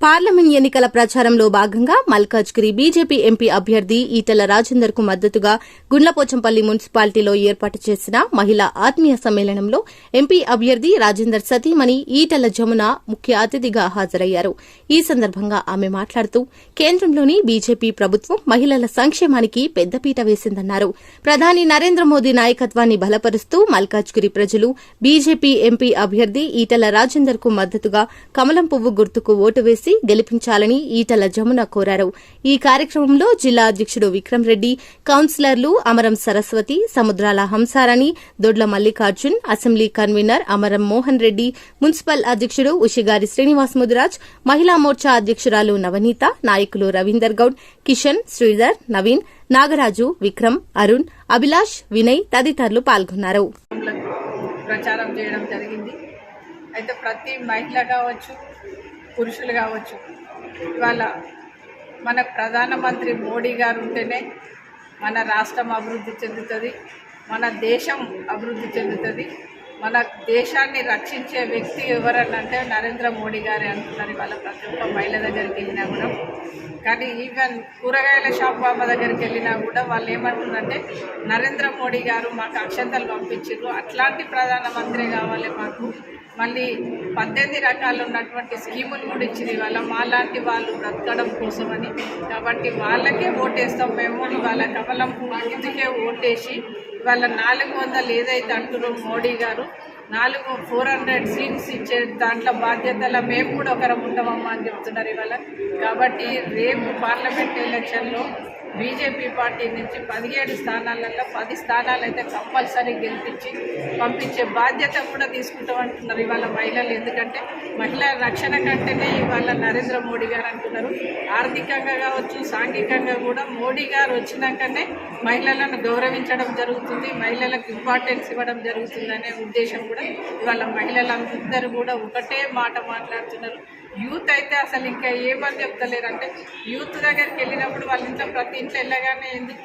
Parliament ఎన్నికల ప్రచారంలో భాగంగా మల్కాజ్గిరి బీజేపీ ఎంపీ అభ్యర్థి ఈటల రాజేందర్కు మద్దతుగా గుండ్లపోచంపల్లి మున్సిపాలిటీలో ఏర్పాటు చేసిన మహిళా ఆత్మీయ సమ్మేళనంలో ఎంపీ అభ్యర్థి రాజేందర్ సతీమణి ఈటల జమున ముఖ్య అతిథిగా హాజరయ్యారు. ఈ సందర్భంగా ఆమె మాట్లాడుతూ కేంద్రంలోని బీజేపీ ప్రభుత్వం మహిళల సంక్షేమానికి పెద్దపీట వేసిందన్నారు. ప్రధాని నరేంద్ర మోదీ నాయకత్వాన్ని బలపరుస్తూ మల్కాజ్గిరి ప్రజలు బీజేపీ ఎంపీ అభ్యర్థి ఈటల రాజేందర్కు మద్దతుగా కమలం పువ్వు గుర్తుకు ఓటు వేసి గెలిపించాలని ఈటల జమున కోరారు. ఈ కార్యక్రమంలో జిల్లా అధ్యకుడు విక్రమ్ రెడ్డి కౌన్సిలర్లు Amaram Saraswathi Samudrala Hamsarani Dodla Mallikarjun assembly convener Amaram Mohan Reddy municipal అధ్యకుడు ఉషిగారి శ్రీనివాస్ ముదిరాజ్ మహిళా మోర్చా అధ్యకురాలు నవనీత నాయకులు రవీందర్ గౌడ్ కిషన్ శ్రీధర్ నవీన్ నాగరాజు విక్రమ్ అరుణ్ అభిలాష్ వినయ్ తదితరులు పాల్గొన్నారు. ప్రచారం చేయడం జరిగింది. అయితే ప్రతి మహిళ కావచ్చు పురుషులు కావచ్చు. ఇవాళ మన ప్రధానమంత్రి మోడీ గారు ఉంటేనే మన రాష్ట్రం అభివృద్ధి చెందుతుంది మన దేశం అభివృద్ధి చెందుతుంది. మన దేశాన్ని రక్షించే వ్యక్తి ఎవరనంటే నరేంద్ర మోడీ గారే అంటున్నారు ఇవాళ ప్రతి ఒక్క మహిళ దగ్గరికి వెళ్ళినా కూడా. కానీ ఈవెన్ కూరగాయల షాప్ బాబా దగ్గరికి వెళ్ళినా కూడా వాళ్ళు ఏమంటున్నారంటే నరేంద్ర మోడీ గారు మాకు అక్షంతలు పంపించారు అట్లాంటి ప్రధానమంత్రి కావాలి మాకు. మళ్ళీ పద్దెనిమిది రకాలు ఉన్నటువంటి స్కీములు కూడా ఇచ్చింది ఇవాళ. మాలాంటి వాళ్ళు బ్రతకడం కోసమని. కాబట్టి వాళ్ళకే ఓటేస్తాం మేము. ఇవాళ కమలం ఇందుకే ఓటేసి ఇవాళ నాలుగు వందలు ఏదైతే అంటున్నారో మోడీ గారు నాలుగు ఫోర్ హండ్రెడ్ సీట్స్ ఇచ్చే దాంట్లో బాధ్యతల మేము కూడా ఒకరం ఉంటామమ్మా అని చెప్తున్నారు ఇవాళ. కాబట్టి రేపు పార్లమెంట్ ఎలక్షన్లో బీజేపీ పార్టీ నుంచి పదిహేడు స్థానాలలో పది స్థానాలు అయితే కంపల్సరీ గెలిపించి పంపించే బాధ్యత కూడా తీసుకుంటామంటున్నారు ఇవాళ మహిళలు. ఎందుకంటే మహిళల రక్షణ కంటేనే ఇవాళ నరేంద్ర మోడీ గారు అంటున్నారు. ఆర్థికంగా కావచ్చు సాంఘికంగా కూడా మోడీ గారు వచ్చినాకనే మహిళలను గౌరవించడం జరుగుతుంది మహిళలకు ఇంపార్టెన్స్ ఇవ్వడం జరుగుతుంది అనే ఉద్దేశం కూడా ఇవాళ మహిళలందరూ కూడా ఒకటే మాట మాట్లాడుతున్నారు. యూత్ అయితే అసలు ఇంకా ఏమని చెప్తలేరు. అంటే యూత్ దగ్గరికి వెళ్ళినప్పుడు వాళ్ళ ఇంట్లో ప్రతి ఇంట్లో వెళ్ళగానే ఎందుకు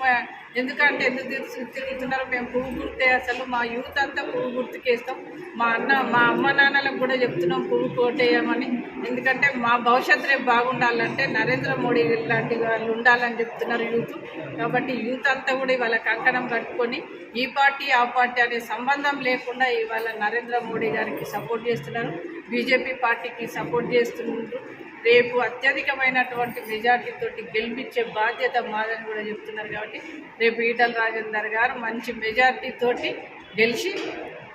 ఎందుకంటే ఎందుకు తిరుగు- తిరుగుతున్నారు. మేము పువ్వు గుర్తే అసలు మా యూత్ అంతా పువ్వు గుర్తుకేస్తాం. మా అన్న మా అమ్మ నాన్నలకు కూడా చెప్తున్నాం పువ్వు కోటేయమని. ఎందుకంటే మా భవిష్యత్తు రేపు బాగుండాలంటే నరేంద్ర మోడీ లాంటి వాళ్ళు ఉండాలని చెప్తున్నారు యూత్. కాబట్టి యూత్ అంతా కూడా ఇవాళ కంకణం కట్టుకొని ఈ పార్టీ ఆ పార్టీ అనే సంబంధం లేకుండా ఇవాళ నరేంద్ర మోడీ గారికి సపోర్ట్ చేస్తున్నారు. బీజేపీ పార్టీకి సపోర్ట్ చేస్తున్నారు. రేపు అత్యధికమైనటువంటి మెజార్టీతో గెలిపించే బాధ్యత మాదని కూడా చెప్తున్నారు కాబట్టి రేపు ఈటల రాజేందర్ గారు మంచి మెజార్టీతోటి గెలిచి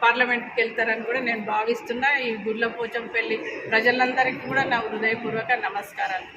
పార్లమెంట్కి వెళ్తారని కూడా నేను భావిస్తున్నా. ఈ గుర్లపోచంపల్లి ప్రజలందరికీ కూడా నా హృదయపూర్వక నమస్కారాలు.